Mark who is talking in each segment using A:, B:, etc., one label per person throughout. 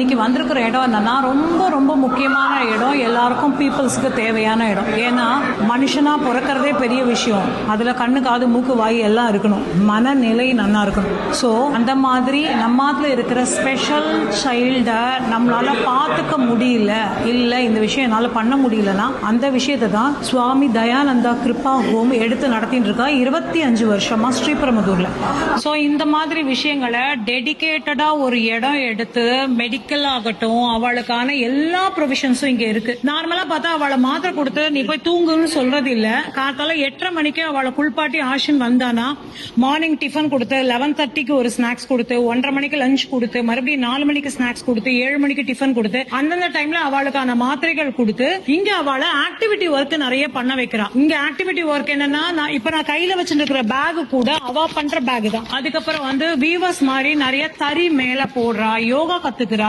A: இன்னைக்கு வந்திருக்கிற இடம் என்னன்னா ரொம்ப ரொம்ப முக்கியமான இடம். எல்லாருக்கும் பீப்புள்ஸ்க்கு தேவையான இடம். ஏன்னா மனுஷனா பிறக்கிறதே பெரிய விஷயம். அதுல கண்ணு காது மூக்கு வாய் எல்லாம் இருக்கணும். மனநிலை நல்லா இருக்கணும். ஸோ அந்த மாதிரி நம்மாத்துல இருக்கிற ஸ்பெஷல் சைல்டை நம்மளால பார்த்துக்க முடியல இல்ல இந்த விஷயம் என்னால பண்ண முடியலன்னா அந்த விஷயத்தை தான் சுவாமி தயானந்தா கிருபா ஹோம் எடுத்து நடத்திட்டு இருக்கா. இருபத்தி அஞ்சு வருஷமா ஸ்ரீபெரும்புதூர்ல. ஸோ இந்த மாதிரி விஷயங்களை டெடிக்கேட்டடா ஒரு இடம் எடுத்து மெடிக்கல் ஆகட்டும் அவளுக்கான எல்லா ப்ரொவிஷன்ஸும் இங்க இருக்கு. நார்மலா பார்த்தா அவளை மாத்திரை கொடுத்து நீ போய் தூங்குன்னு சொல்றது இல்ல காத்தால எட்டரை மணிக்கு அவளை குளிப்பாட்டி ஆஷன் வந்தானா? மார்னிங் டிஃபன் கொடுத்து லெவன் தேர்ட்டிக்கு ஒரு ஸ்நாக்ஸ் கொடுத்து ஒன்றரை மணிக்கு லஞ்ச் கொடுத்து மறுபடியும் நாலு மணிக்கு ஸ்நாக்ஸ் கொடுத்து ஏழு மணிக்கு டிஃபன் கொடுத்து அந்தந்த டைம்ல அவளுக்கான மாத்திரைகள் கொடுத்து இங்க அவளை ஆக்டிவிட்டி ஒர்க் நிறைய பண்ண வைக்கிறா. இங்க ஆக்டிவிட்டி ஒர்க் என்னன்னா நான் இப்ப நான் கையில வச்சுட்டு இருக்கிற பேக் கூட அவ பண்ற பேக் தான். அதுக்கப்புறம் வந்து வீவர்ஸ் மாதிரி நிறைய தறி மேல போடுறா யோகா கத்துக்கிறா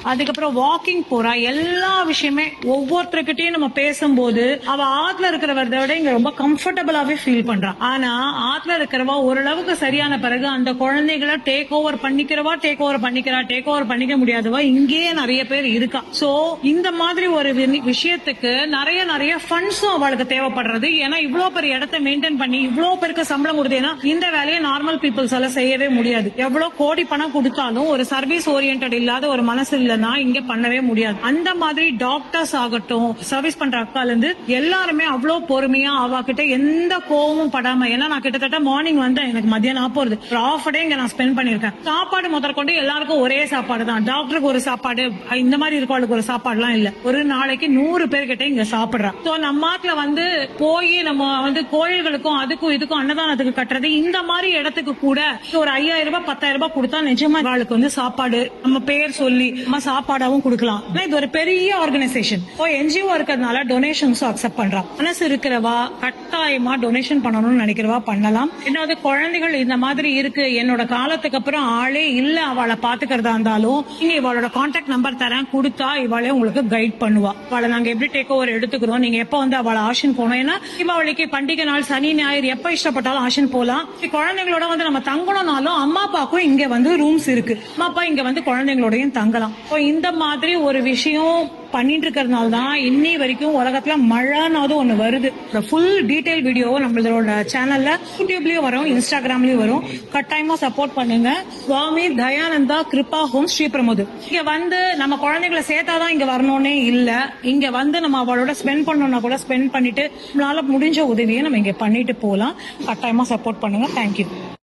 A: அதுக்கப்புறம் வாக்கிங் போறா. எல்லா விஷயமே ஒவ்வொருத்தர்கிட்டயும் நம்ம பேசும்போது அவ ஆத்துல இருக்கிறவரத விட இங்க ரொம்ப கம்ஃபர்டபுளாவே ஃபீல் பண்றா. ஆனா ஆத்துல இருக்கிறவா ஓரளவுக்கு சரியான பிறகு அந்த குழந்தைகளை டேக் ஓவர் பண்ணிக்கிறவா டேக் ஓவர் பண்ணிக்கிறா டேக் ஓவர் பண்ணிக்க முடியாதவா இங்கேயே நிறைய பேர் இருக்கா. சோ இந்த மாதிரி ஒரு வி- விஷயத்துக்கு நிறைய நிறைய ஃபண்ட்ஸும் அவளுக்கு தேவைப்படுறது. ஏன்னா இவ்வளவு பெரிய இடத்த மெயின்டைன் பண்ணி இவ்வளவு பேருக்கு சம்பளம் கொடுத்தேன்னா இந்த வேலையை நார்மல் பீப்புள்ஸ் எல்லாம் செய்யவே முடியாது. எவ்வளவு கோடி பணம் கொடுத்தாலும் ஒரு சர்வீஸ் ஓரியன்ட் இல்லாத ஒரு மனசு இல்லைன்னா இங்க பண்ணவே முடியாது. அந்த மாதிரி டாக்டர்ஸ் ஆகட்டும் சர்வீஸ் பண்ற அக்கால இருந்து எல்லாருமே அவ்வளவு பொறுமையா அவா கிட்ட எந்த கோவமும் படாம ஏன்னா நான் கிட்டத்தட்ட மார்னிங் வந்து எனக்கு மதியானம் ஆக போறது. ஒரு ஆஃப் டே இங்க நான் ஸ்பெண்ட் பண்ணிருக்கேன் சாப்பாடு முதற்கொண்டு எல்லாருக்கும் ஒரே சாப்பாடு தான். டாக்டருக்கு ஒரு சாப்பாடு இந்த மாதிரி இருக்கவளுக்கு ஒரு சாப்பாடுலாம் இல்ல. ஒரு நாளைக்கு நூறு பேர் கிட்ட இங்க சாப்பிடுறான். சோ நம்ம நாட்டுல வந்து போய் நம்ம வந்து கோயில்களுக்கும் அதுக்கும் இதுக்கும் அன்னதானத்துக்கு கட்டுறது இந்த மாதிரி இடத்துக்கு கூட ஒரு ஐயாயிரம் ரூபாய் பத்தாயிரம் ரூபாய் கொடுத்தா நிஜமா அவளுக்கு வந்து சாப்பாடு நம்ம பேர் சொல்லி நம்ம சாப்பாடாவும் கொடுக்கலாம். ஆனா இது ஒரு பெரிய ஆர்கனைசேஷன் இப்போ என்ஜிஓ இருக்கிறதுனால டொனேஷன்ஸும் அக்செப்ட் பண்றான். மனசு இருக்கிறவா கட்டாயமா டொனேஷன் பண்ணணும்னு நினைக்கிறவா பண்ணலாம். என்னது குழந்தைகள் இந்த மாதிரி இருக்கு. என்னோட காலத்துக்கு அப்புறம் ஆளே இல்ல அவளை பாத்துக்கிறதா இருந்தாலும் நீங்க இவளோட கான்டாக்ட் நம்பர் தரேன் கொடுத்தா இவளே உங்களுக்கு கைட் பண்ணுவா. அவளை நாங்க எப்படி டேக் ஓவர் எடுத்துக்கிறோம்? நீங்க எப்ப வந்து அவளை ஆஷன் போனோம் ஏன்னா தீபாவளிக்கு பண்டிகை நாள் சனி ஞாயிறு எப்ப இஷ்டப்பட்டாலும் ஆஷன் போலாம் குழந்தைங்களோட வந்து நம்ம தங்கணும்னாலும் அம்மா அப்பாவுக்கும் இங்க வந்து ரூம்ஸ் இருக்கு. அம்மா அப்பா இங்க வந்து குழந்தைங்களோடயும் தங்கலாம். இப்போ இந்த மாதிரி ஒரு விஷயம் பண்ணிட்டு இருக்கிறதுனால தான் இன்னி வரைக்கும் உலகத்துல மழைனாவது ஒண்ணு வருது. இந்த ஃபுல் டீடைல் வீடியோவை நம்மளோட சேனல்ல யூடியூப்லயும் வரும் இன்ஸ்டாகிராம்லயும் வரும். கட்டாயமா சப்போர்ட் பண்ணுங்க. சுவாமி தயானந்தா கிருபா ஹோம் ஸ்ரீபிரமோது இங்க வந்து நம்ம குழந்தைகளை சேர்த்தாதான் இங்க வரணும்னே இல்ல. இங்க வந்து நம்ம அவளோட ஸ்பெண்ட் பண்ணணும்னா கூட ஸ்பெண்ட் பண்ணிட்டு நம்மளால முடிஞ்ச உதவியை நம்ம இங்க பண்ணிட்டு போகலாம். கட்டாயமா சப்போர்ட் பண்ணுங்க. தேங்க்யூ